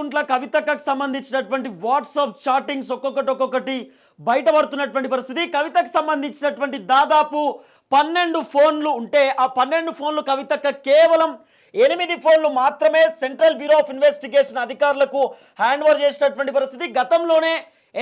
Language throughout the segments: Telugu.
కల్వకుంట్ల కవితకు సంబంధించినటువంటి వాట్సాప్ చాటింగ్స్ ఒక్కొక్కటి ఒక్కొక్కటి బయటపడుతున్నటువంటి పరిస్థితి. కవితకు సంబంధించినటువంటి దాదాపు పన్నెండు ఫోన్లు ఉంటే ఆ పన్నెండు ఫోన్లు కవితక్క కేవలం ఎనిమిది ఫోన్లు మాత్రమే సెంట్రల్ బ్యూరో ఆఫ్ ఇన్వెస్టిగేషన్ అధికారులకు హ్యాండ్ ఓవర్ చేసినటువంటి పరిస్థితి. గతంలోనే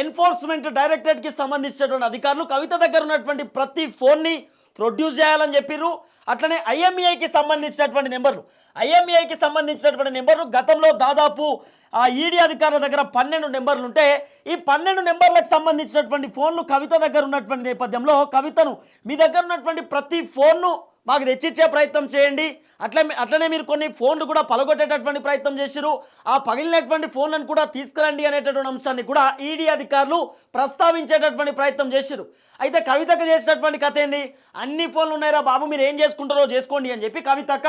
ఎన్ఫోర్స్మెంట్ డైరెక్టరేట్కి సంబంధించినటువంటి అధికారులు కవిత దగ్గర ఉన్నటువంటి ప్రతి ఫోన్ని ప్రొడ్యూస్ చేయాలని చెప్పిర్రు. అట్లనే ఐఎంఈఐకి సంబంధించినటువంటి నెంబర్లు. ఐఎంఏకి సంబంధించినటువంటి నెంబర్లు గతంలో దాదాపు ఆ ఈడీ అధికారుల దగ్గర పన్నెండు నెంబర్లు ఉంటే ఈ పన్నెండు నెంబర్లకు సంబంధించినటువంటి ఫోన్లు కవిత దగ్గర ఉన్నటువంటి నేపథ్యంలో కవితను మీ దగ్గర ఉన్నటువంటి ప్రతి ఫోన్ను మాకు తెచ్చిచ్చే ప్రయత్నం చేయండి. అట్లే అట్లనే మీరు కొన్ని ఫోన్లు కూడా పలగొట్టేటటువంటి ప్రయత్నం చేసిరు ఆ పగిలినటువంటి ఫోన్లను కూడా తీసుకురండి అనేటటువంటి అంశాన్ని కూడా ఈడీ అధికారులు ప్రస్తావించేటటువంటి ప్రయత్నం చేసిరు అయితే కవితకు చేసినటువంటి కథ ఏంది? అన్ని ఫోన్లు ఉన్నాయిరా బాబు మీరు ఏం చేసుకుంటారో చేసుకోండి అని చెప్పి కవితక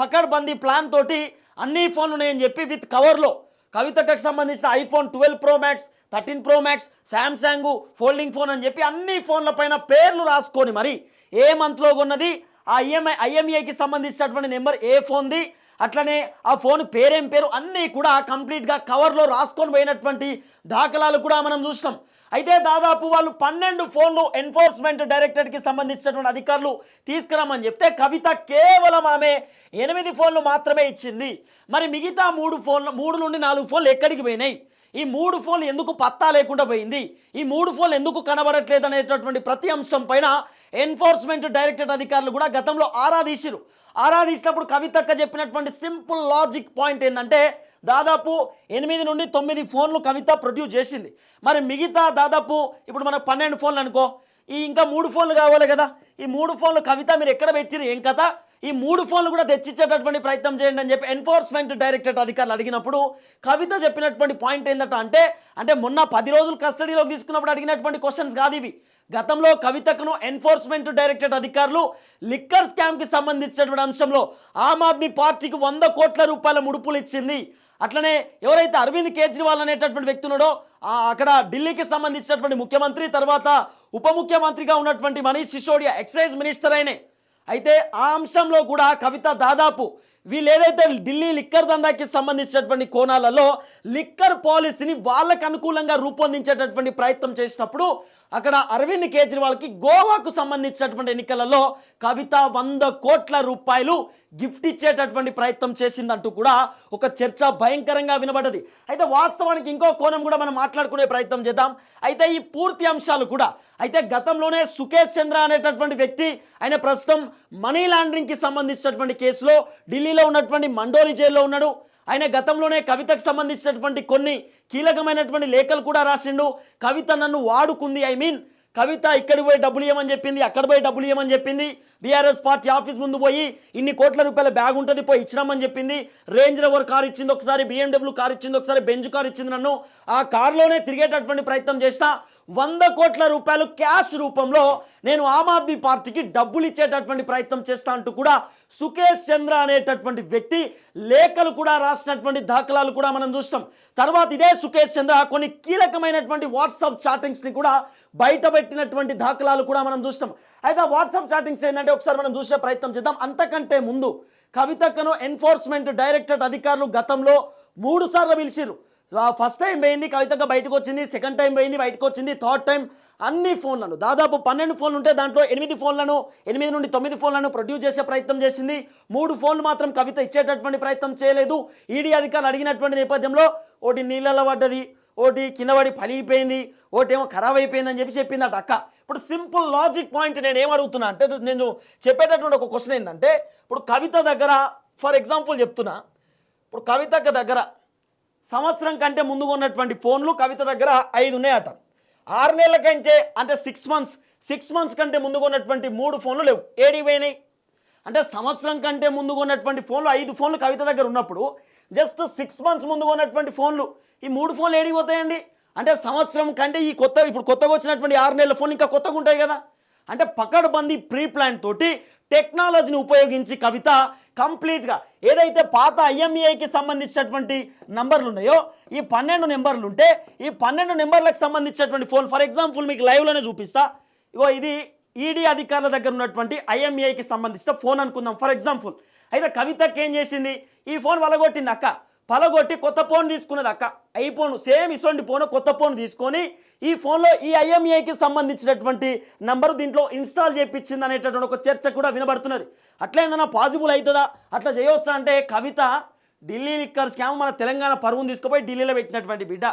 పకడ్బందీ ప్లాన్ తోటి అన్ని ఫోన్లు ఉన్నాయని చెప్పి విత్ కవర్లో. కవితకు సంబంధించిన iPhone twelve pro max thirteen pro max Samsung folding phone అని చెప్పి అన్ని ఫోన్ల పైన పేర్లు రాసుకొని మరి ఏ మంత్లో కొన్నది ఆ ఈఎంఐ ఐఎంఈఐకి సంబంధించినటువంటి నెంబర్ ఏ ఫోన్ది అట్లనే ఆ ఫోన్ పేరేం పేరు అన్నీ కూడా కంప్లీట్గా కవర్లో రాసుకొని పోయినటువంటి దాఖలాలు కూడా మనం చూసినాం. అయితే దాదాపు వాళ్ళు పన్నెండు ఫోన్లు ఎన్ఫోర్స్మెంట్ డైరెక్టరేట్కి సంబంధించినటువంటి అధికారులు తీసుకురామని చెప్తే కవిత కేవలం ఆమె ఎనిమిది ఫోన్లు మాత్రమే ఇచ్చింది. మరి మిగతా మూడు ఫోన్లు మూడు నుండి నాలుగు ఫోన్లు ఎక్కడికి పోయినాయి? ఈ మూడు ఫోన్లు ఎందుకు పత్తా లేకుండా పోయింది? ఈ మూడు ఫోన్లు ఎందుకు కనబడట్లేదు అనేటటువంటి ప్రతి అంశం పైన ఎన్ఫోర్స్మెంట్ డైరెక్టరేట్ అధికారులు కూడా గతంలో ఆరాధీసిరు ఆరాధీసినప్పుడు కవితక్క చెప్పినటువంటి సింపుల్ లాజిక్ పాయింట్ ఏంటంటే దాదాపు ఎనిమిది నుండి తొమ్మిది ఫోన్లు కవిత ప్రొడ్యూస్ చేసింది. మరి మిగతా దాదాపు ఇప్పుడు మనకు పన్నెండు ఫోన్లు అనుకో ఈ ఇంకా మూడు ఫోన్లు కావాలి కదా. ఈ మూడు ఫోన్లు కవిత మీరు ఎక్కడ పెట్టిరు ఏం కథ? ఈ మూడు ఫోన్లు కూడా తెచ్చిచ్చేటటువంటి ప్రయత్నం చేయండి అని చెప్పి ఎన్ఫోర్స్మెంట్ డైరెక్టరేట్ అధికారులు అడిగినప్పుడు కవిత చెప్పినటువంటి పాయింట్ ఏంటంటే అంటే అంటే మొన్న పది రోజులు కస్టడీలో తీసుకున్నప్పుడు అడిగినటువంటి క్వశ్చన్స్ కాదు ఇవి. గతంలో కవితకును ఎన్ఫోర్స్మెంట్ డైరెక్టరేట్ అధికారులు లిక్కర్ స్కామ్కి సంబంధించినటువంటి అంశంలో ఆమ్ ఆద్మీ పార్టీకి వంద కోట్ల రూపాయల ముడుపులు ఇచ్చింది. అట్లనే ఎవరైతే అరవింద్ కేజ్రీవాల్ అనేటటువంటి వ్యక్తి ఉన్నాడో అక్కడ ఢిల్లీకి సంబంధించినటువంటి ముఖ్యమంత్రి తర్వాత ఉప ముఖ్యమంత్రిగా ఉన్నటువంటి మనీష్ సిసోడియా ఎక్సైజ్ మినిస్టర్ అయినే అయితే ఆ అంశంలో కూడా కవిత దాదాపు వీళ్ళు ఏదైతే ఢిల్లీ లిక్కర్ దందాకి సంబంధించినటువంటి కోణాలలో లిక్కర్ పాలసీని వాళ్ళకు అనుకూలంగా రూపొందించేటటువంటి ప్రయత్నం చేసినప్పుడు అక్కడ అరవింద్ కేజ్రీవాల్కి గోవాకు సంబంధించినటువంటి ఎన్నికలలో కవిత వంద కోట్ల రూపాయలు గిఫ్ట్ ఇచ్చేటటువంటి ప్రయత్నం చేసిందంటూ కూడా ఒక చర్చ భయంకరంగా వినబడ్డది. అయితే వాస్తవానికి ఇంకో కోణం కూడా మనం మాట్లాడుకునే ప్రయత్నం చేద్దాం. అయితే ఈ పూర్తి అంశాలు కూడా అయితే గతంలోనే సుకేష్ చంద్ర అనేటటువంటి వ్యక్తి ఆయన ప్రస్తుతం మనీ లాండరింగ్కి సంబంధించినటువంటి కేసులో ఢిల్లీలో ఉన్నటువంటి మండోరి జైల్లో ఉన్నాడు. ఆయన గతంలోనే కవితకు సంబంధించినటువంటి కొన్ని కీలకమైనటువంటి లేఖలు కూడా రాసిండు. కవిత నన్ను వాడుకుంది ఐ మీన్ కవిత ఇక్కడికి పోయి డబ్బులు ఇవ్వమని చెప్పింది అక్కడ పోయి డబ్బులు ఇవ్వమని చెప్పింది. బీఆర్ఎస్ పార్టీ ఆఫీస్ ముందు పోయి ఇన్ని కోట్ల రూపాయల బ్యాగ్ ఉంటుంది పోయి ఇచ్చినామని చెప్పింది. రేంజ్ రవర్ కార్ ఇచ్చింది ఒకసారి బిఎండబ్ల్యూ కార్ ఇచ్చింది ఒకసారి బెంజ్ కార్ ఇచ్చింది నన్ను. ఆ కార్లోనే తిరిగేటటువంటి ప్రయత్నం చేసిన వంద కోట్ల రూపాయలు క్యాష్ రూపంలో నేను ఆమ్ ఆద్మీ పార్టీకి డబ్బులు ఇచ్చేటటువంటి ప్రయత్నం చేస్తా అంటూ కూడా సుకేష్ చంద్ర అనేటటువంటి వ్యక్తి లేఖలు కూడా రాసినటువంటి దాఖలాలు కూడా మనం చూస్తాం. తర్వాత ఇదే సుకేష్ చంద్ర కొన్ని కీలకమైనటువంటి వాట్సాప్ చాటింగ్స్ని కూడా బయటపెట్టినటువంటి దాఖలాలు కూడా మనం చూస్తాం. అయితే వాట్సాప్ చాటింగ్స్ ఏంటంటే ఒకసారి మనం చూసే ప్రయత్నం చేద్దాం. అంతకంటే ముందు కవితకను ఎన్ఫోర్స్మెంట్ డైరెక్టరేట్ అధికారులు గతంలో మూడు సార్లు పిలిచిరు ఫస్ట్ టైం పోయింది కవితగా బయటకు వచ్చింది సెకండ్ టైం పోయింది బయటకు వచ్చింది థర్డ్ టైం అన్ని ఫోన్లను దాదాపు పన్నెండు ఫోన్లు ఉంటే దాంట్లో ఎనిమిది ఫోన్లను ఎనిమిది నుండి తొమ్మిది ఫోన్లను ప్రొడ్యూస్ చేసే ప్రయత్నం చేసింది. మూడు ఫోన్లు మాత్రం కవిత ఇచ్చేటటువంటి ప్రయత్నం చేయలేదు. ఈడీ అధికారులు అడిగినటువంటి నేపథ్యంలో ఒకటి నీళ్ళలో పడ్డది ఒకటి కింద పడి పలిగిపోయింది ఒకటి ఏమో ఖరాబ్ అయిపోయింది అని చెప్పి చెప్పింది అట అక్క. ఇప్పుడు సింపుల్ లాజిక్ పాయింట్ నేను ఏం అడుగుతున్నా అంటే నేను చెప్పేటటువంటి ఒక క్వశ్చన్ ఏంటంటే ఇప్పుడు కవిత దగ్గర ఫర్ ఎగ్జాంపుల్ చెప్తున్నా ఇప్పుడు కవితకు దగ్గర సంవత్సరం కంటే ముందుగా ఉన్నటువంటి ఫోన్లు కవిత దగ్గర ఐదు ఉన్నాయట. ఆరు నెలల కంటే అంటే సిక్స్ మంత్స్ సిక్స్ మంత్స్ కంటే ముందుగా ఉన్నటువంటి మూడు ఫోన్లు లేవు. ఏడి పోయినాయి? అంటే సంవత్సరం కంటే ముందుగా ఉన్నటువంటి ఫోన్లు ఐదు ఫోన్లు కవిత దగ్గర ఉన్నప్పుడు జస్ట్ సిక్స్ మంత్స్ ముందుగా ఉన్నటువంటి ఫోన్లు. ఈ మూడు ఫోన్లు ఏడికి పోతాయండి? అంటే సంవత్సరం కంటే ఈ కొత్త ఇప్పుడు కొత్తగా వచ్చినటువంటి ఆరు నెలల ఫోన్ ఇంకా కొత్తగా ఉంటాయి కదా. అంటే పకడ్బందీ ప్రీ ప్లాన్ తోటి టెక్నాలజీని ఉపయోగించి కవిత కంప్లీట్గా ఏదైతే పాత ఐఎంఈఐకి సంబంధించినటువంటి నంబర్లు ఉన్నాయో ఈ పన్నెండు నెంబర్లు ఉంటే ఈ పన్నెండు నెంబర్లకు సంబంధించినటువంటి ఫోన్ ఫర్ ఎగ్జాంపుల్ మీకు లైవ్లోనే చూపిస్తా. ఇగో ఇది ఈడీ అధికారుల దగ్గర ఉన్నటువంటి ఐఎంఈఐకి సంబంధించిన ఫోన్ అనుకుందాం ఫర్ ఎగ్జాంపుల్. అయితే కవితకి ఏం చేసింది? ఈ ఫోన్ వలగొట్టింది అక్క. పలగొట్టి కొత్త ఫోన్ తీసుకున్నది అక్క. ఐఫోన్ సేమ్ ఇటువంటి ఫోన్ కొత్త ఫోన్ తీసుకొని ఈ ఫోన్లో ఈ ఐఎంఏకి సంబంధించినటువంటి నంబరు దీంట్లో ఇన్స్టాల్ చేయించింది అనేటటువంటి ఒక చర్చ కూడా వినబడుతున్నది. అట్లా ఏదైనా పాసిబుల్ అవుతుందా? అట్లా చేయవచ్చా అంటే కవిత ఢిల్లీ లిక్కర్ స్కామ్ మన తెలంగాణ పరువును తీసుకుపోయి ఢిల్లీలో పెట్టినటువంటి బిడ్డ.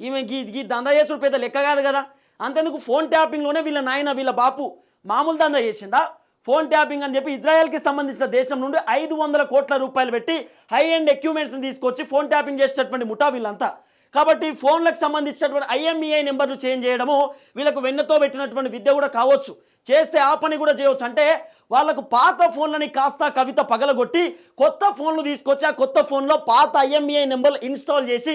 ఈమెకి ఈ దందా చేసుడు పెద్ద లెక్క కాదు కదా. అంతెందుకు ఫోన్ ట్యాపింగ్లోనే వీళ్ళ నాయన వీళ్ళ బాపు మామూలు దందా చేసిండా? ఫోన్ ట్యాపింగ్ అని చెప్పి ఇజ్రాయెల్కి సంబంధించిన దేశం నుండి ఐదు వందల కోట్ల రూపాయలు పెట్టి హై అండ్ ఎక్విప్మెంట్స్ని తీసుకొచ్చి ఫోన్ ట్యాపింగ్ చేసేటటువంటి ముఠా వీళ్ళంతా. కాబట్టి ఫోన్లకు సంబంధించినటువంటి ఐఎంఈఐ నెంబర్లు చేంజ్ చేయడము వీళ్ళకు వెన్నతో పెట్టినటువంటి విద్య కూడా కావచ్చు. చేస్తే ఆ పని కూడా చేయవచ్చు. అంటే వాళ్ళకు పాత ఫోన్లని కాస్త కవిత పగలగొట్టి కొత్త ఫోన్లు తీసుకొచ్చి ఆ కొత్త ఫోన్లో పాత ఐఎంఈఐ నెంబర్లు ఇన్స్టాల్ చేసి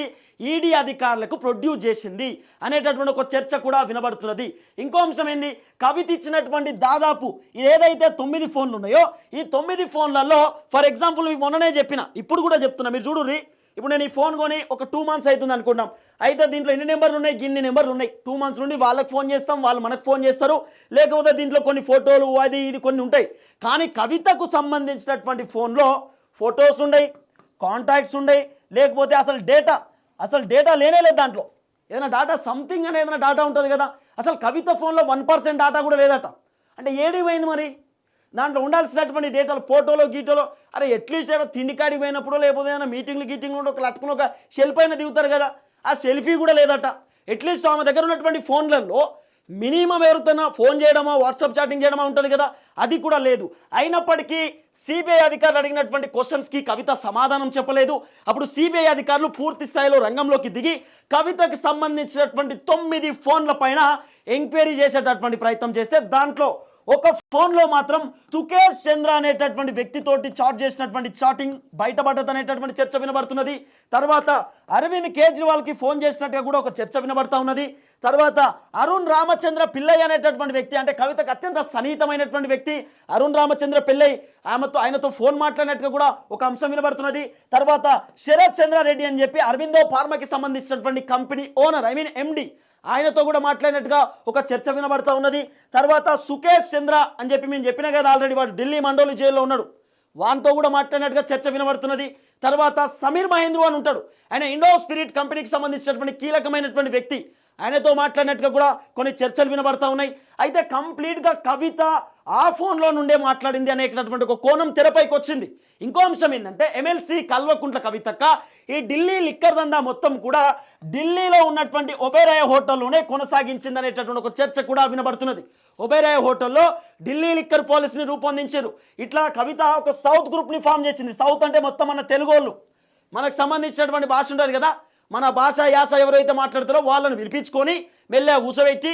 ఈడీ అధికారులకు ప్రొడ్యూస్ చేసింది అనేటటువంటి ఒక చర్చ కూడా వినబడుతున్నది. ఇంకో అంశం ఏంది? కవిత ఇచ్చినటువంటి దాదాపు ఏదైతే తొమ్మిది ఫోన్లు ఉన్నాయో ఈ తొమ్మిది ఫోన్లలో ఫర్ ఎగ్జాంపుల్ మీకు మొన్ననే చెప్పిన ఇప్పుడు కూడా చెప్తున్నా మీరు చూడుర్రి. ఇప్పుడు నేను ఈ ఫోన్ కొని ఒక టూ మంత్స్ అవుతుంది అనుకుంటాం అయితే దీంట్లో ఎన్ని నెంబర్లు ఉన్నాయి? గిన్ని నెంబర్లు ఉన్నాయి. టూ మంత్స్ నుండి వాళ్ళకి ఫోన్ చేస్తాం వాళ్ళు మనకు ఫోన్ చేస్తారు. లేకపోతే దీంట్లో కొన్ని ఫోటోలు అది ఇది కొన్ని ఉంటాయి. కానీ కవితకు సంబంధించినటువంటి ఫోన్లో ఫొటోస్ ఉన్నాయి కాంటాక్ట్స్ ఉన్నాయి. లేకపోతే అసలు డేటా అసలు డేటా లేనే లేదు దాంట్లో. ఏదైనా డేటా సంథింగ్ అనేది ఏదైనా డేటా ఉంటుంది కదా. అసలు కవిత ఫోన్లో వన్ పర్సెంట్ డేటా కూడా లేదట. అంటే ఏడిపోయింది మరి? దాంట్లో ఉండాల్సినటువంటి డేటాలు ఫోటోలో గీటోలో అరే అట్లీస్ట్ ఏదో తిండికాడికి పోయినప్పుడు లేకపోతే ఏమైనా మీటింగ్లు గీటింగ్లు ఉండి ఒక లట్టుకుని ఒక సెల్ఫ్ అయినా దిగుతారు కదా ఆ సెల్ఫీ కూడా లేదట. అట్లీస్ట్ ఆమె దగ్గర ఉన్నటువంటి ఫోన్లలో మినిమం ఎవరితోనా ఫోన్ చేయడమో వాట్సాప్ చాటింగ్ చేయడమో ఉంటుంది కదా అది కూడా లేదు. అయినప్పటికీ సిబిఐ అధికారులు అడిగినటువంటి క్వశ్చన్స్కి కవిత సమాధానం చెప్పలేదు. అప్పుడు సిబిఐ అధికారులు పూర్తి స్థాయిలో రంగంలోకి దిగి కవితకు సంబంధించినటువంటి తొమ్మిది ఫోన్ల పైన ఎంక్వైరీ చేసేటటువంటి ప్రయత్నం చేస్తే దాంట్లో ఒక ఫోన్లో మాత్రం సుకేష్ చంద్ర అనేటటువంటి వ్యక్తితోటి చాట్ చేసినటువంటి చాటింగ్ బయటపడ్డది అనేటటువంటి చర్చ వినబడుతున్నది. తర్వాత అరవింద్ కేజ్రీవాల్కి ఫోన్ చేసినట్టుగా కూడా ఒక చర్చ వినబడతా ఉన్నది. తర్వాత అరుణ్ రామచంద్ర పిల్లయ్య అనేటటువంటి వ్యక్తి అంటే కవితకు అత్యంత సన్నిహితమైనటువంటి వ్యక్తి అరుణ్ రామచంద్ర పిల్లయ్య ఆమెతో ఆయనతో ఫోన్ మాట్లాడినట్టుగా కూడా ఒక అంశం వినబడుతున్నది. తర్వాత శరత్ చంద్రారెడ్డి అని చెప్పి అరవిందో ఫార్మాకి సంబంధించినటువంటి company owner I mean MD ఆయనతో కూడా మాట్లాడినట్టుగా ఒక చర్చ వినబడతా ఉన్నది. తర్వాత సుకేష్ చంద్ర అని చెప్పి మేము చెప్పినా కదా ఆల్రెడీ వాడు ఢిల్లీ మండోలి జైల్లో ఉన్నాడు. వానితో కూడా మాట్లాడినట్టుగా చర్చ వినబడుతున్నది. తర్వాత సమీర్ మహేంద్రు అని ఉంటాడు. ఆయన ఇండో స్పిరిట్ కంపెనీకి సంబంధించినటువంటి కీలకమైనటువంటి వ్యక్తి. ఆయనతో మాట్లాడినట్టుగా కూడా కొన్ని చర్చలు వినబడతా ఉన్నాయి. అయితే కంప్లీట్గా కవిత ఆ ఫోన్లో నుండే మాట్లాడింది అనేటటువంటి ఒక కోణం తెరపైకి వచ్చింది. ఇంకో అంశం ఏంటంటే ఎమ్మెల్సీ కల్వకుంట్ల కవితక్క ఈ ఢిల్లీ లిక్కర్ దందా మొత్తం కూడా ఢిల్లీలో ఉన్నటువంటి ఒబేరాయ హోటల్లోనే కొనసాగించింది అనేటటువంటి ఒక చర్చ కూడా వినబడుతున్నది. ఒబేరాయ హోటల్లో ఢిల్లీ లిక్కర్ పాలసీని రూపొందించారు. ఇట్లా కవిత ఒక సౌత్ గ్రూప్ని ఫామ్ చేసింది. సౌత్ అంటే మొత్తం మన తెలుగు వాళ్ళు మనకు సంబంధించినటువంటి భాష ఉంటుంది కదా? మన భాష యాస ఎవరైతే మాట్లాడతారో వాళ్ళని పిలిపించుకొని మెల్లగా కూసబెట్టి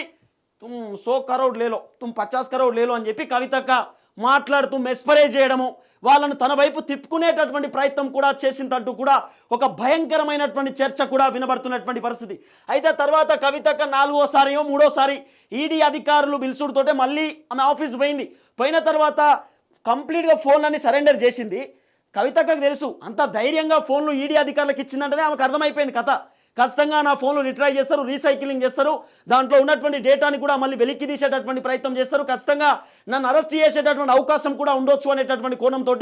తుమ్ సో కరోడ్ లేలో తుమ్ పచాస్ కరోడ్ లేలో అని చెప్పి కవితక్క మాట్లాడుతూ మెస్పరైజ్ చేయడము వాళ్ళను తన వైపు తిప్పుకునేటటువంటి ప్రయత్నం కూడా చేసిందంటూ కూడా ఒక భయంకరమైనటువంటి చర్చ కూడా వినబడుతున్నటువంటి పరిస్థితి. అయితే తర్వాత కవితక నాలుగోసారియో మూడోసారి ఈడీ అధికారులు పిలుచుడుతోటే మళ్ళీ ఆమె ఆఫీస్ పోయింది. పోయిన తర్వాత కంప్లీట్గా ఫోన్లన్నీ సరెండర్ చేసింది. కవితకు తెలుసు అంత ధైర్యంగా ఫోన్లు ఈడీ అధికారులకు ఇచ్చిందంటేనే ఆమెకు అర్థమైపోయింది కథ. ఖచ్చితంగా నా ఫోన్లు రిట్రై చేస్తారు రీసైక్లింగ్ చేస్తారు. దాంట్లో ఉన్నటువంటి డేటాని కూడా మళ్ళీ వెలికి తీసేటటువంటి ప్రయత్నం చేస్తారు. ఖచ్చితంగా నన్ను అరెస్ట్ చేసేటటువంటి అవకాశం కూడా ఉండొచ్చు అనేటటువంటి కోణంతో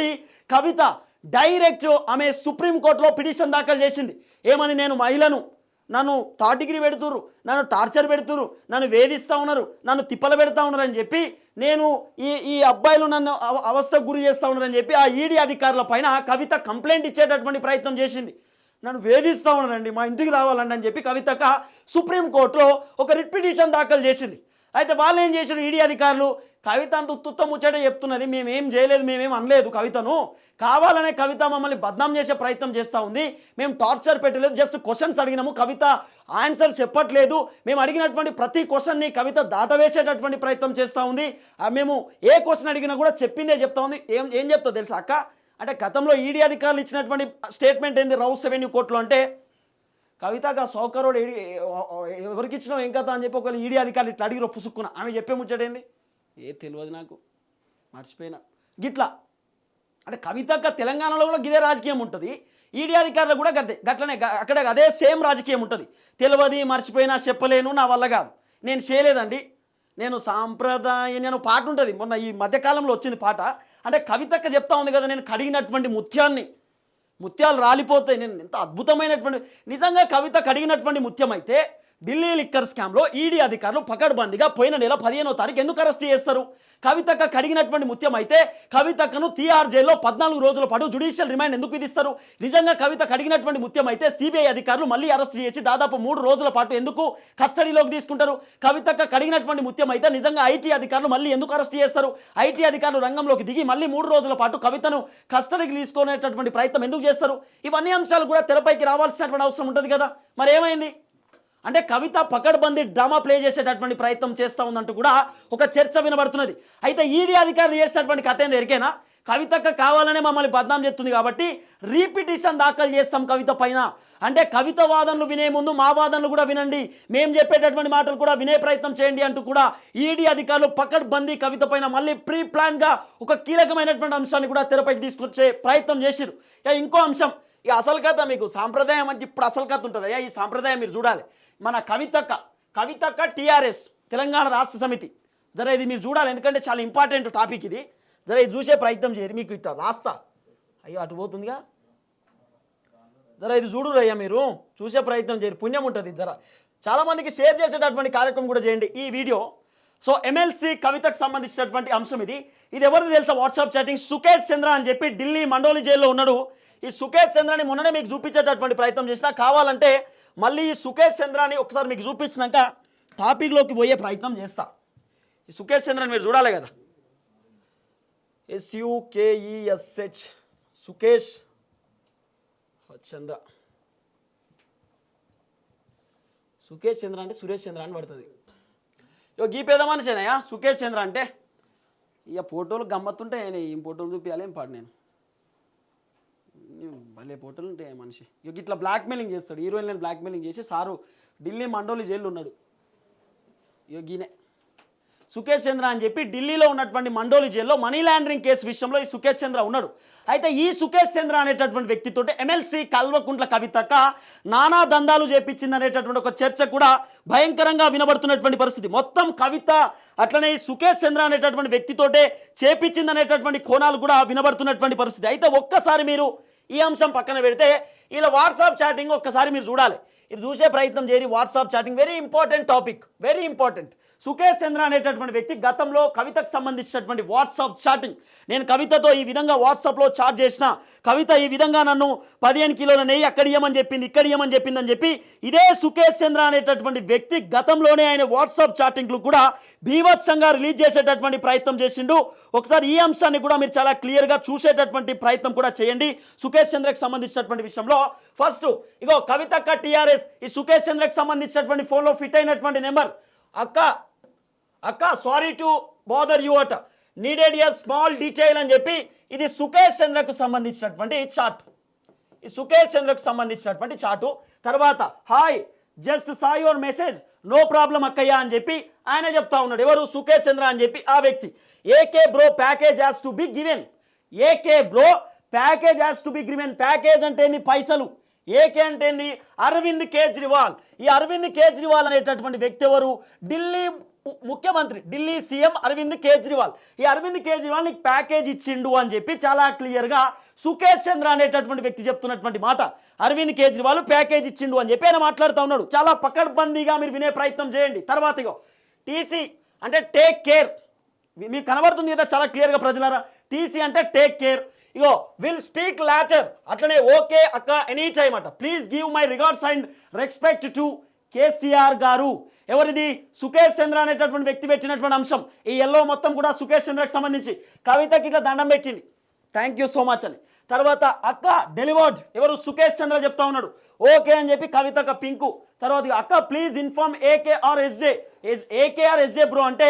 కవిత డైరెక్ట్ ఆమె సుప్రీంకోర్టులో పిటిషన్ దాఖలు చేసింది. ఏమని నేను మహిళను? నన్ను తాటిగిరి డిగ్రీ పెడుతురు నన్ను టార్చర్ పెడుతురు నన్ను వేధిస్తూ ఉన్నారు నన్ను తిప్పలు పెడతా ఉన్నారు అని చెప్పి నేను ఈ ఈ అబ్బాయిలు నన్ను అవ- అవస్థకు గురి చేస్తూ ఉన్నారని చెప్పి ఆ ఈడీ అధికారుల పైన కవిత కంప్లైంట్ ఇచ్చేటటువంటి ప్రయత్నం చేసింది. నన్ను వేధిస్తూ ఉన్నానండి మా ఇంటికి రావాలండి అని చెప్పి కవితక సుప్రీంకోర్టులో ఒక రిట్ పిటిషన్ దాఖలు చేసింది. అయితే వాళ్ళు ఏం చేశారు? ఈడీ అధికారులు కవిత అంత ఉత్తుత్త ముచ్చట చెప్తున్నది మేమేం చేయలేదు మేమేం అనలేదు కవితను. కావాలనే కవిత మమ్మల్ని బద్నాం చేసే ప్రయత్నం చేస్తూ ఉంది. మేము టార్చర్ పెట్టలేదు జస్ట్ క్వశ్చన్స్ అడిగినాము. కవిత ఆన్సర్ చెప్పట్లేదు. మేము అడిగినటువంటి ప్రతి క్వశ్చన్ని కవిత దాటవేసేటటువంటి ప్రయత్నం చేస్తూ ఉంది. మేము ఏ క్వశ్చన్ అడిగినా కూడా చెప్పిందే చెప్తా ఉంది. ఏం ఏం చెప్తా తెలుసా అక్క? అంటే గతంలో ఈడీ అధికారులు ఇచ్చినటువంటి స్టేట్మెంట్ ఏంది? రౌస్ రెవెన్యూ కోర్టులో అంటే కవితగా సౌకర్యుడు ఏడి ఎవరికి ఇచ్చినావు? ఏం కదా అని చెప్పి ఒకవేళ ఈడీ అధికారులు ఇట్లా అడిగిరో పుసుక్కున. ఆమె చెప్పే ముచ్చటేంది ఏ తెలియదు నాకు. మర్చిపోయినా. గిట్లా. అంటే కవితక్క తెలంగాణలో కూడా గిదే రాజకీయం ఉంటుంది. ఈడీ అధికారులు కూడా గట్టే గట్లనే అక్కడ అదే సేమ్ రాజకీయం ఉంటుంది. తెలియదు మర్చిపోయినా చెప్పలేను నా వల్ల కాదు. నేను చేయలేదండి. నేను సాంప్రదాయ నేను పాట ఉంటుంది. మొన్న ఈ మధ్యకాలంలో వచ్చింది పాట. అంటే కవితక్క చెప్తా ఉంది కదా నేను కడిగినటువంటి ముత్యాన్ని. ముత్యాలు రాలిపోతాయి నేను ఎంత అద్భుతమైనటువంటి నిజంగా కవిత కడిగినటువంటి ముత్యం అయితే ఢిల్లీ లిక్కర్ స్కామ్లో ఈడీ అధికారులు పకడ్బందీగా పోయిన నెల పదిహేనో తారీఖు ఎందుకు అరెస్ట్ చేస్తారు? కవితక్క కడిగినటువంటి ముత్యం అయితే కవితక్కను తీఆర్ జైల్లో పద్నాలుగు రోజుల పాటు జుడిషియల్ రిమాండ్ ఎందుకు విధిస్తారు? నిజంగా కవిత కడిగినటువంటి ముత్యం అయితే సిబిఐ అధికారులు మళ్ళీ అరెస్ట్ చేసి దాదాపు మూడు రోజుల పాటు ఎందుకు కస్టడీలోకి తీసుకుంటారు? కవితక్క కడిగినటువంటి ముత్యం అయితే నిజంగా ఐటీ అధికారులు మళ్ళీ ఎందుకు అరెస్ట్ చేస్తారు? ఐటీ అధికారులు రంగంలోకి దిగి మళ్ళీ మూడు రోజుల పాటు కవితను కస్టడీకి తీసుకునేటటువంటి ప్రయత్నం ఎందుకు చేస్తారు? ఇవన్నీ అంశాలు కూడా తెరపైకి రావాల్సినటువంటి అవసరం ఉంటుంది కదా. మరి ఏమైంది? అంటే కవిత పకడ్బందీ డ్రామా ప్లే చేసేటటువంటి ప్రయత్నం చేస్తూ ఉందంటూ కూడా ఒక చర్చ వినబడుతున్నది. అయితే ఈడీ అధికారులు చేసినటువంటి కథ ఏంది ఎరికేనా? కవితక్క కావాలనే మమ్మల్ని బద్నాం చేస్తుంది కాబట్టి రీపిటిషన్ దాఖలు చేస్తాం కవిత పైన. అంటే కవిత వాదనలు వినే ముందు మా వాదనలు కూడా వినండి. మేము చెప్పేటటువంటి మాటలు కూడా వినే ప్రయత్నం చేయండి అంటూ కూడా ఈడీ అధికారులు పకడ్బందీ కవిత పైన మళ్ళీ ప్రీ ప్లాన్గా ఒక కీలకమైనటువంటి అంశాన్ని కూడా తెరపైకి తీసుకొచ్చే ప్రయత్నం చేసిరు ఇంకో అంశం ఇక అసలు కథ మీకు సాంప్రదాయం అంటే ఇప్పుడు అసలు కథ ఉంటుంది? అయ్యా ఈ సాంప్రదాయం మీరు చూడాలి. మన కవితక్క కవితక్క టీఆర్ఎస్ తెలంగాణ రాష్ట్ర సమితి. జర ఇది మీరు చూడాలి ఎందుకంటే చాలా ఇంపార్టెంట్ టాపిక్ ఇది. జర ఇది చూసే ప్రయత్నం చేయరు మీకు ఇట్లా రాస్తా. అయ్యో అటు పోతుందిగా? జర ఇది చూడురయ్యా మీరు చూసే ప్రయత్నం చేయరు పుణ్యం ఉంటుంది జర. చాలామందికి షేర్ చేసేటటువంటి కార్యక్రమం కూడా చేయండి ఈ వీడియో సో ఎమ్మెల్సీ కవితకు సంబంధించినటువంటి అంశం ఇది. ఇది ఎవరిది తెలుసా? వాట్సాప్ చాటింగ్ సుకేష్ చంద్ర అని చెప్పి ఢిల్లీ మండోలి జైల్లో ఉన్నాడు. ఈ సుకేష్ చంద్రని మొన్ననే మీకు చూపించేటటువంటి ప్రయత్నం చేసినా కావాలంటే మళ్ళీ ఈ సుకేష్ చంద్రాని ఒకసారి మీకు చూపించినాక టాపిక్లోకి పోయే ప్రయత్నం చేస్తా. ఈ సుకేష్ చంద్రని మీరు చూడాలి కదా. ఎస్యుకేఈఎస్హెచ్ సుకేష్ చంద్ర. సుకేష్ చంద్ర అంటే సురేష్ చంద్ర అని పడుతుంది. ఇగో గీ పేద మనిషినయ్యా సుకేష్ చంద్ర అంటే? ఇక ఫోటోలు గమ్మత్తుంటే నేను ఏం ఫోటోలు చూపించాలి ఏం పాడు నేను. భలే పోటలు ఉంటాయి మనిషి. ఇక ఇట్లా బ్లాక్మెయిలింగ్ చేస్తాడు. హీరోయిన్ బ్లాక్మెయిలింగ్ చేసి సారు ఢిల్లీ మండోలి జైలు ఉన్నాడు. ఇక గీనే. సుకేష్ చంద్ర అని చెప్పి ఢిల్లీలో ఉన్నటువంటి మండోలి జైల్లో మనీ లాండరింగ్ కేసు విషయంలో ఈ సుకేష్ చంద్ర ఉన్నాడు. అయితే ఈ సుకేష్ చంద్ర అనేటటువంటి వ్యక్తితో ఎమ్మెల్సీ కల్వకుంట్ల కవితక నానా దందాలు చేపించింది అనేటటువంటి ఒక చర్చ కూడా భయంకరంగా వినబడుతున్నటువంటి పరిస్థితి. మొత్తం కవిత అట్లనే ఈ సుకేష్ చంద్ర అనేటటువంటి వ్యక్తితోటే చేపించింది అనేటటువంటి కోణాలు కూడా వినబడుతున్నటువంటి పరిస్థితి. అయితే ఒక్కసారి మీరు ఈ అంశం పక్కన పెడితే ఇలా వాట్సాప్ చాటింగ్ ఒక్కసారి మీరు చూడాలి. ఇది చూసే ప్రయత్నం చేయరి WhatsApp chatting very important topic very important Sukesh Chandra అనేటటువంటి వ్యక్తి గతంలో కవితకు సంబంధించినటువంటి వాట్సాప్ చాటింగ్. నేను కవితతో ఈ విధంగా వాట్సాప్లో చాట్ చేసిన కవిత ఈ విధంగా నన్ను పదిహేను కిలోల నెయ్యి అక్కడ ఇయ్యమని చెప్పింది ఇక్కడ ఇయ్యమని చెప్పింది అని చెప్పి ఇదే సుకేష్ చంద్ర అనేటటువంటి వ్యక్తి గతంలోనే ఆయన వాట్సాప్ చాటింగ్లు కూడా భీవత్సంగా రిలీజ్ చేసేటటువంటి ప్రయత్నం చేసిండు. ఒకసారి ఈ అంశాన్ని కూడా మీరు చాలా క్లియర్గా చూసేటటువంటి ప్రయత్నం కూడా చేయండి. సుకేష్ చంద్రకి సంబంధించినటువంటి విషయంలో ఫస్ట్ ఇగో కవితక్క టీఆర్ఎస్ ఈ సుకేష్ చంద్రకి సంబంధించినటువంటి ఫోన్లో ఫిట్ అయినటువంటి నెంబర్. అక్క అక్క సారీ టు బోదర్ యూ అట. నీడెడ్ ఎ స్మాల్ డీటెయిల్ అని చెప్పి ఇది సుకేష్ చంద్రకు సంబంధించినటువంటి చార్ట్. ఈ సుకేష్ చంద్రకు సంబంధించినటువంటి చాటు తర్వాత hi just saw your message no problem అక్కయ్య అని చెప్పి ఆయన చెప్తా ఉన్నాడు. ఎవరు? సుకేష్ చంద్ర అని చెప్పి ఆ వ్యక్తి. AK bro package has to be given AK bro package has to be given package అంటే ఏంది? పైసలు. ఏకే అంటే ఏంది? అరవింద్ కేజ్రీవాల్. ఈ అరవింద్ కేజ్రీవాల్ అనేటటువంటి వ్యక్తి ఎవరు? ఢిల్లీ ముఖ్యమంత్రి ఢిల్లీ సీఎం అరవింద్ కేజ్రీవాల్. ఈ అరవింద్ కేజ్రీవాల్ నీకు ప్యాకేజ్ ఇచ్చిండు అని చెప్పి చాలా క్లియర్గా సుకేష్ చంద్ర అనేటటువంటి వ్యక్తి చెప్తున్నటువంటి మాట. అరవింద్ కేజ్రీవాల్ ప్యాకేజ్ ఇచ్చిండు అని చెప్పి ఆయన మాట్లాడుతూ ఉన్నాడు. చాలా పకడ్బందీగా మీరు వినే ప్రయత్నం చేయండి. తర్వాత ఇగో టీసీ అంటే టేక్ కేర్ మీకు కనబడుతుంది కదా చాలా క్లియర్గా ప్రజలారా? టీసీ అంటే టేక్ కేర్ ఇగో విల్ స్పీక్ లాటర్ అట్లనే ఓకే అక్క ఎనీ టైం అట. Please give my regards and respect to KCR గారు. ఎవరిది? సుకేష్ చంద్ర అనేటటువంటి వ్యక్తి పెట్టినటువంటి అంశం. ఈ ఎల్లో మొత్తం కూడా సుకేష్ చంద్రకు సంబంధించి. కవితకి ఇట్లా దండం పెట్టింది. థ్యాంక్ యూ సో మచ్ అని. తర్వాత అక్క డెలివర్డ్ ఎవరు? సుకేష్ చంద్ర చెప్తా ఉన్నాడు. ఓకే అని చెప్పి కవితక పింకు. తర్వాత ఇక అక్క please inform AKR SJ AKR SJ bro అంటే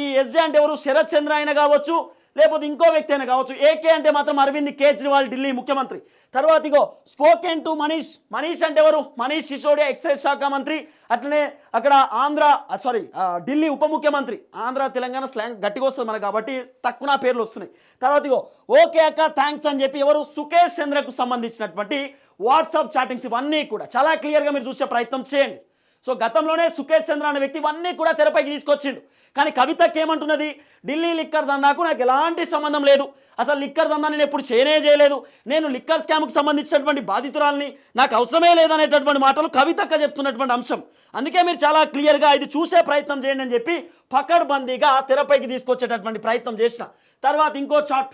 ఈ ఎస్జే అంటే ఎవరు? శరత్ చంద్ర అయినా కావచ్చు లేకపోతే ఇంకో వ్యక్తి అయినా కావచ్చు. ఏకే అంటే మాత్రం అరవింద్ కేజ్రీవాల్ ఢిల్లీ ముఖ్యమంత్రి. తర్వాత ఇగో స్పోకెన్ టు మనీష్. మనీష్ అంటే ఎవరు? మనీష్ సిసోడియా ఎక్సైజ్ శాఖ మంత్రి. అట్లనే అక్కడ ఆంధ్ర సారీ ఢిల్లీ ఉప ముఖ్యమంత్రి. ఆంధ్ర తెలంగాణ స్లాంగ్ గట్టిగా వస్తుంది మనకు కాబట్టి తక్కువ పేర్లు వస్తున్నాయి. తర్వాత ఇగో ఓకే అక్క థ్యాంక్స్ అని చెప్పి ఎవరు? సుకేష్ చంద్రకు సంబంధించినటువంటి వాట్సాప్ చాటింగ్స్ ఇవన్నీ కూడా చాలా క్లియర్గా మీరు చూసే ప్రయత్నం చేయండి. సో గతంలోనే సుకేష్ చంద్ర అనే వ్యక్తి ఇవన్నీ కూడా తెరపైకి తీసుకొచ్చిండు. కానీ కవితకి ఏమంటున్నది? ఢిల్లీ లిక్కర్ దందాకు నాకు ఎలాంటి సంబంధం లేదు. అసలు లిక్కర్ దందా నేను ఎప్పుడు చేయనే చేయలేదు. నేను లిక్కర్ స్కామ్కి సంబంధించినటువంటి బాధితురాల్ని నాకు అవసరమే లేదనేటటువంటి మాటలు కవితక్క చెప్తున్నటువంటి అంశం. అందుకే మీరు చాలా క్లియర్గా ఇది చూసే ప్రయత్నం చేయండి అని చెప్పి పకడ్బందీగా తెరపైకి తీసుకొచ్చేటటువంటి ప్రయత్నం చేసిన. తర్వాత ఇంకో చాట్.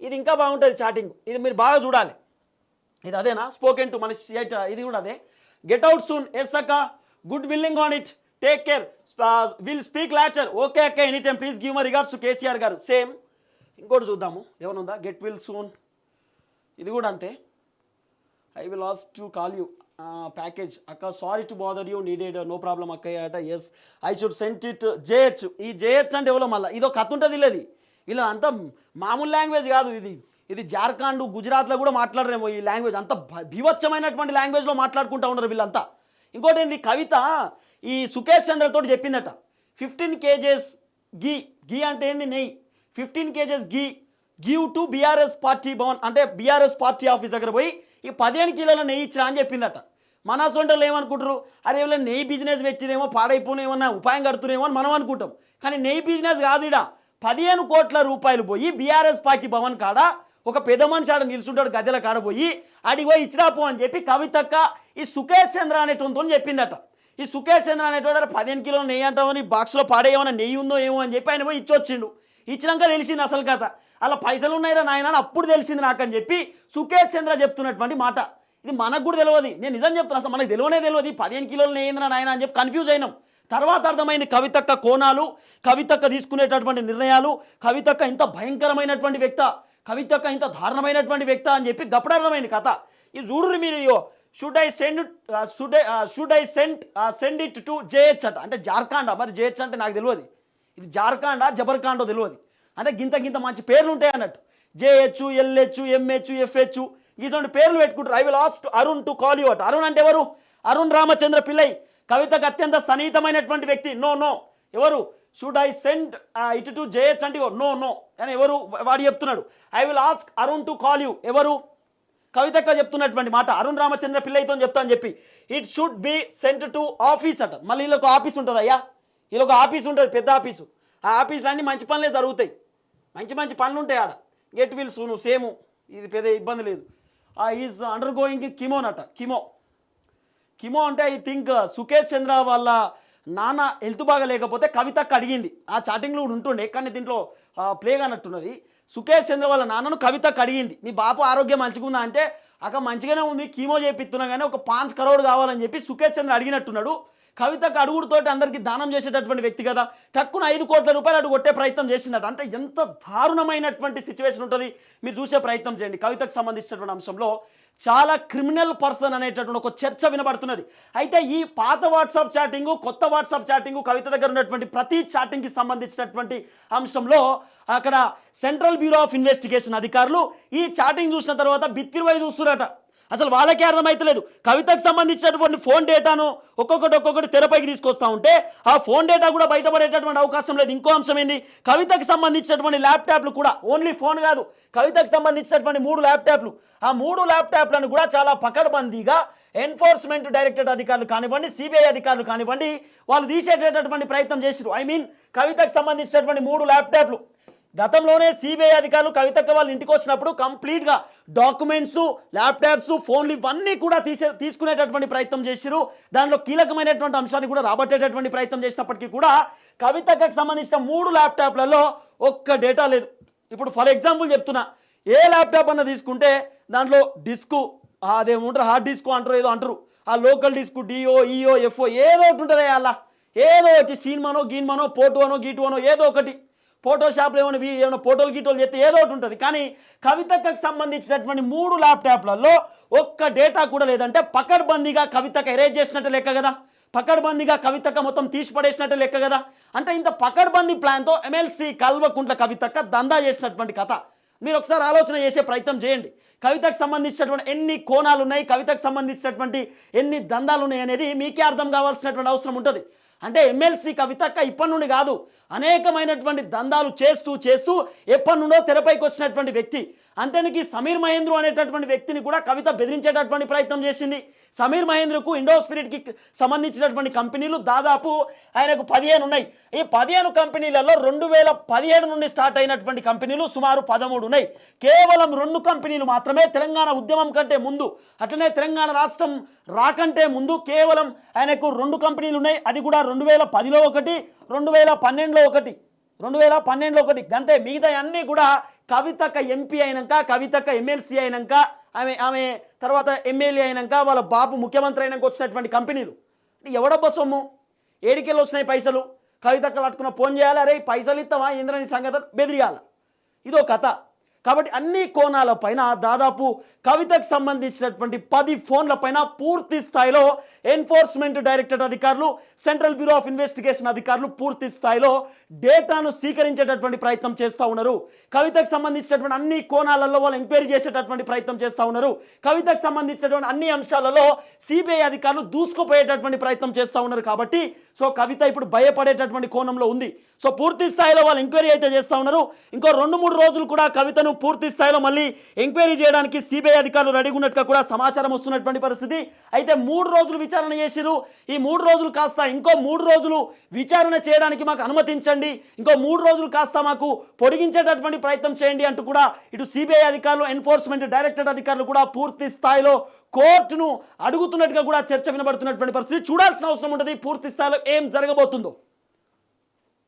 ఇది ఇంకా బాగుంటుంది చాటింగ్. ఇది మీరు బాగా చూడాలి. ఇది అదేనా? స్పోకెన్ టు మన ఇది కూడా అదే. Get out soon. ఎస్ అక్క. Good willing on it. Take care will speak later okay అక్క any time please give my regards to KCR గారు. సేమ్ ఇంకోటి చూద్దాము. ఏమనుందా గెట్ విల్ సూన్ ఇది కూడా అంతే. I will ask to call you package అక్క sorry to bother you needed no problem అక్కయ్య అట yes I should sent it JH ఈ జేహెచ్ అంటే ఎవరో మళ్ళీ? ఇదో కథ ఉంటుంది లేదు వీళ్ళ అంతా మామూలు లాంగ్వేజ్ కాదు ఇది. ఇది జార్ఖండ్ గుజరాత్లో కూడా మాట్లాడరేమో ఈ లాంగ్వేజ్ అంత భ- లాంగ్వేజ్లో మాట్లాడుకుంటా ఉన్నారు వీళ్ళంతా. ఇంకోటి ఏంది? కవిత ఈ సుకేష్ చంద్రతో చెప్పిందట ఫిఫ్టీన్ కేజెస్ గీ గీ అంటే ఏంది నెయ్యి? Fifteen kgs ghee give to BRS party Bhavan అంటే బీఆర్ఎస్ పార్టీ ఆఫీస్ దగ్గర పోయి ఈ పదిహేను కిలోల నెయ్యి ఇచ్చినా అని చెప్పిందట. మన సొంటలు ఏమనుకుంటారు అరే వీళ్ళ నెయ్యి బిజినెస్ పెట్టినేమో పాడైపోనేమన్నా ఉపాయం కడుతున్నామో అని మనం అనుకుంటాం. కానీ నెయ్యి బిజినెస్ కాదు ఇడా పదిహేను కోట్ల రూపాయలు పోయి బీఆర్ఎస్ పార్టీ భవన్ కాడ? ఒక పెద్ద మనిషి ఆడ నిల్చుంటాడు గద్దెల కాడపోయి అడిగో అడిగి పోయి అని చెప్పి కవితక్క ఈ సుఖేష్ చంద్ర అనేటువంటి చెప్పిందట. ఈ సుఖేష్ చంద్ర అనేటువంటి పదిహేను కిలోలు నెయ్యి అంటామని బాక్స్లో పాడేయమన్నా నెయ్యి ఉందో ఏమో అని చెప్పి ఆయన పోయి ఇచ్చొచ్చిండు. ఇచ్చినాక తెలిసింది అసలు కథ. అలా పైసలు ఉన్నాయిరా నాయన అని అప్పుడు తెలిసింది నాకు అని చెప్పి సుఖేష్ చంద్ర చెప్తున్నటువంటి మాట. ఇది మనకు కూడా తెలియదు. నేను నిజం చెప్తున్నా అసలు మనకు తెలియనే తెలియదు. పదిహేను కిలోలు నెయ్యిందిరా నాయన అని చెప్పి కన్ఫ్యూజ్ అయినాం. తర్వాత అర్థమైంది కవితక్క కోణాలు. కవితక్క తీసుకునేటటువంటి నిర్ణయాలు. కవితక్క ఇంత భయంకరమైనటువంటి వ్యక్త. కవితక్క ఇంత దారుణమైనటువంటి వ్యక్త అని చెప్పి గప్పుడు కథ. ఇది చూడరు మీరు should I send should I should I send send it to JH అట. అంటే జార్ఖండా మరి జేహెచ్ అంటే నాకు తెలియదు. ఇది జార్ఖండా జబర్ఖండో తెలియదు. అంటే గింత గింత మంచి పేర్లు ఉంటాయి అన్నట్టు. జేహెచ్ ఎల్హెచ్ ఎంహెచ్ ఎఫ్హెచ్ ఇటువంటి పేర్లు పెట్టుకుంటారు. I will ask Arun to call you at Arun అంటే ఎవరు? అరుణ్ రామచంద్ర పిల్లై. కవితకు అత్యంత సన్నిహితమైనటువంటి వ్యక్తి. నో నో ఎవరు? Should I send it to JH అంటే నో నో అని ఎవరు వాడు చెప్తున్నాడు. I will ask Arun to call you ఎవరు? కవితక్క చెప్తున్నటువంటి మాట. అరుణ్ రామచంద్ర పిల్లయితో చెప్తా అని చెప్పి. It should be sent to office అట. మళ్ళీ వీళ్ళకి ఒక ఆఫీస్ ఉంటుంది అయ్యా. వీళ్ళకి ఒక ఆఫీస్ ఉంటుంది పెద్ద ఆఫీసు. ఆ ఆఫీస్లో అన్ని మంచి పనులే జరుగుతాయి. మంచి మంచి పనులు ఉంటాయి ఆడ. Get well soon same. ఇది పెద్ద ఇబ్బంది లేదు. ఈజ్ అండర్ గోయింగ్ కిమోనట కిమో కిమో అంటే ఐ థింక్ సుకేష్ చంద్ర వాళ్ళ నాన్న హెల్త్ బాగా లేకపోతే కవితకు అడిగింది. ఆ చాటింగ్లో కూడా ఉంటుండే కానీ దీంట్లో ప్లే కానట్టున్నది. సుకేష్ చంద్ర వాళ్ళ నాన్నను కవితకు అడిగింది. మీ బాపు ఆరోగ్యం మంచిగా అంటే అక్క మంచిగానే ఉంది కీమో చేపిస్తున్నా కానీ ఒక పాంచ్ కరోడ్ కావాలని చెప్పి సుకేష్ చంద్ర అడిగినట్టున్నాడు. కవితకు అడుగుడుతోటి అందరికీ దానం చేసేటటువంటి వ్యక్తి కదా టక్కున ఐదు కోట్ల రూపాయలు అడుగు కొట్టే ప్రయత్నం చేసిందట. అంటే ఎంత దారుణమైనటువంటి సిచ్యువేషన్ ఉంటుంది మీరు చూసే ప్రయత్నం చేయండి. కవితకు సంబంధించినటువంటి అంశంలో చాలా క్రిమినల్ పర్సన్ అనేటటువంటి ఒక చర్చ వినబడుతున్నది. అయితే ఈ పాత వాట్సాప్ చాటింగ్ కొత్త వాట్సాప్ చాటింగ్ కవిత దగ్గర ఉన్నటువంటి ప్రతి చాటింగ్కి సంబంధించినటువంటి అంశంలో అక్కడ సెంట్రల్ బ్యూరో ఆఫ్ ఇన్వెస్టిగేషన్ అధికారులు ఈ చాటింగ్ చూసిన తర్వాత బిత్తిరువై చూస్తున్నారట అసలు వాళ్ళకే అర్థమైతలేదు. కవితకు సంబంధించినటువంటి ఫోన్ డేటాను ఒక్కొక్కటి ఒక్కొక్కటి తెరపైకి తీసుకొస్తా ఉంటే ఆ ఫోన్ డేటా కూడా బయటపడేటటువంటి అవకాశం లేదు. ఇంకో అంశం ఏంది? కవితకు సంబంధించినటువంటి ల్యాప్టాప్లు కూడా ఓన్లీ ఫోన్ కాదు. కవితకు సంబంధించినటువంటి మూడు ల్యాప్టాప్లు ఆ మూడు ల్యాప్టాప్లను కూడా చాలా పకడ్బందీగా ఎన్ఫోర్స్మెంట్ డైరెక్టరేట్ అధికారులు కానివ్వండి సిబిఐ అధికారులు కానివ్వండి వాళ్ళు తీసేసేటటువంటి ప్రయత్నం చేశారు ఐ మీన్ కవితకు సంబంధించినటువంటి మూడు ల్యాప్టాప్లు. గతంలోనే సిబిఐ అధికారులు కవితక్క వాళ్ళు ఇంటికి వచ్చినప్పుడు కంప్లీట్గా డాక్యుమెంట్స్ ల్యాప్టాప్స్ ఫోన్లు ఇవన్నీ కూడా తీసే తీసుకునేటటువంటి ప్రయత్నం చేసిరు దానిలో కీలకమైనటువంటి అంశాన్ని కూడా రాబట్టేటటువంటి ప్రయత్నం చేసినప్పటికీ కూడా కవితక్కకు సంబంధించిన మూడు ల్యాప్టాప్లలో ఒక్క డేటా లేదు. ఇప్పుడు ఫర్ ఎగ్జాంపుల్ చెప్తున్నా ఏ ల్యాప్టాప్ అన్న తీసుకుంటే దాంట్లో డిస్కు అదేముంటారు హార్డ్ డిస్క్ అంటారు ఏదో అంటారు. ఆ local disk DO EO FO ఏదో ఒకటి ఉంటుంది అలా ఏదో ఒకటి సీన్మనో గీన్మనో పోటోనో గీటువనో ఏదో ఒకటి. ఫోటోషాప్లో ఏమైనా ఏమైనా ఫోటోలు గీటోలు చేస్తే ఏదో ఒకటి ఉంటుంది. కానీ కవితకు సంబంధించినటువంటి మూడు ల్యాప్టాప్లలో ఒక్క డేటా కూడా లేదంటే పకడ్బందీగా కవితకు ఎరేజ్ చేసినట్టు లెక్క కదా. పకడ్బందీగా కవితక్క మొత్తం తీసి పడేసినట్టు లెక్క కదా. అంటే ఇంత పకడ్బందీ ప్లాన్తో ఎమ్మెల్సీ కల్వకుంట్ల కవితక్క దందా చేసినటువంటి కథ. మీరు ఒకసారి ఆలోచన చేసే ప్రయత్నం చేయండి. కవితకు సంబంధించినటువంటి ఎన్ని కోణాలు ఉన్నాయి కవితకు సంబంధించినటువంటి ఎన్ని దందాలు ఉన్నాయి అనేది మీకే అర్థం కావాల్సినటువంటి అవసరం ఉంటుంది. అంటే ఎమ్మెల్సీ కవితక్క ఇప్పటి నుండి కాదు అనేకమైనటువంటి దందాలు చేస్తూ చేస్తూ ఎప్పటి నుండో తెరపైకి వచ్చినటువంటి వ్యక్తి. అంతేనికి సమీర్ మహేంద్రు అనేటటువంటి వ్యక్తిని కూడా కవిత బెదిరించేటటువంటి ప్రయత్నం చేసింది. సమీర్ మహేంద్రకు ఇండో స్పిరిట్కి సంబంధించినటువంటి కంపెనీలు దాదాపు ఆయనకు పదిహేను ఉన్నాయి. ఈ పదిహేను కంపెనీలలో రెండు వేల పదిహేడు నుండి స్టార్ట్ అయినటువంటి కంపెనీలు సుమారు పదమూడు ఉన్నాయి. కేవలం రెండు కంపెనీలు మాత్రమే తెలంగాణ ఉద్యమం కంటే ముందు అట్లనే తెలంగాణ రాష్ట్రం రాకంటే ముందు కేవలం ఆయనకు రెండు కంపెనీలు ఉన్నాయి. అది కూడా రెండు వేల పదిలో ఒకటి రెండు వేల పన్నెండులో ఒకటి. రెండు వేల పన్నెండులో ఒకటి. గంతే మిగతా అన్నీ కూడా కవితక్క ఎంపీ అయినాక కవితక్క ఎమ్మెల్సీ అయినాక ఆమె ఆమె తర్వాత ఎమ్మెల్యే అయినాక వాళ్ళ బాబు ముఖ్యమంత్రి అయినాక వచ్చినటువంటి కంపెనీలు. ఎవడబ్బ సొమ్ము? ఏడికెళ్ళి వచ్చినాయి పైసలు? కవితక్కలు అట్టుకున్న ఫోన్ చేయాలి? అరే పైసలు ఇస్తావా ఇంద్రని సంగతి బెదిరియాల? ఇదో కథ. కాబట్టి అన్ని కోణాల పైన దాదాపు కవితకు సంబంధించినటువంటి పది ఫోన్ల పైన పూర్తి స్థాయిలో ఎన్ఫోర్స్మెంట్ డైరెక్టరేట్ అధికారులు సెంట్రల్ బ్యూరో ఆఫ్ ఇన్వెస్టిగేషన్ అధికారులు పూర్తి స్థాయిలో డేటాను స్వీకరించేటటువంటి ప్రయత్నం చేస్తూ ఉన్నారు. కవితకు సంబంధించినటువంటి అన్ని కోణాలలో వాళ్ళు ఎంక్వైరీ చేసేటటువంటి ప్రయత్నం చేస్తూ ఉన్నారు. కవితకు సంబంధించినటువంటి అన్ని అంశాలలో సిబిఐ అధికారులు దూసుకుపోయేటటువంటి ప్రయత్నం చేస్తూ ఉన్నారు కాబట్టి సో కవిత ఇప్పుడు భయపడేటటువంటి కోణంలో ఉంది. సో పూర్తి స్థాయిలో వాళ్ళు ఎంక్వైరీ అయితే చేస్తూ ఉన్నారు. ఇంకో రెండు మూడు రోజులు కూడా కవితను పూర్తి స్థాయిలో మళ్ళీ ఎంక్వైరీ చేయడానికి సిబిఐ అధికారులు రెడీగా ఉన్నట్టుగా కూడా సమాచారం వస్తున్నటువంటి పరిస్థితి. అయితే మూడు రోజులు విచారణ చేసిరు ఈ మూడు రోజులు కాస్త ఇంకో మూడు రోజులు విచారణ చేయడానికి మాకు అనుమతించండి. ఇంకో మూడు రోజులు కాస్త మాకు పొడిగించేటటువంటి ప్రయత్నం చేయండి అంటూ కూడా ఇటు సిబిఐ అధికారులు ఎన్ఫోర్స్మెంట్ డైరెక్టరేట్ అధికారులు కూడా పూర్తి స్థాయిలో కోర్టును అడుగుతున్నట్టుగా కూడా చర్చ వినబడుతున్నటువంటి పరిస్థితి. చూడాల్సిన అవసరం ఉంటుంది పూర్తి స్థాయిలో ఏం జరగబోతుందో.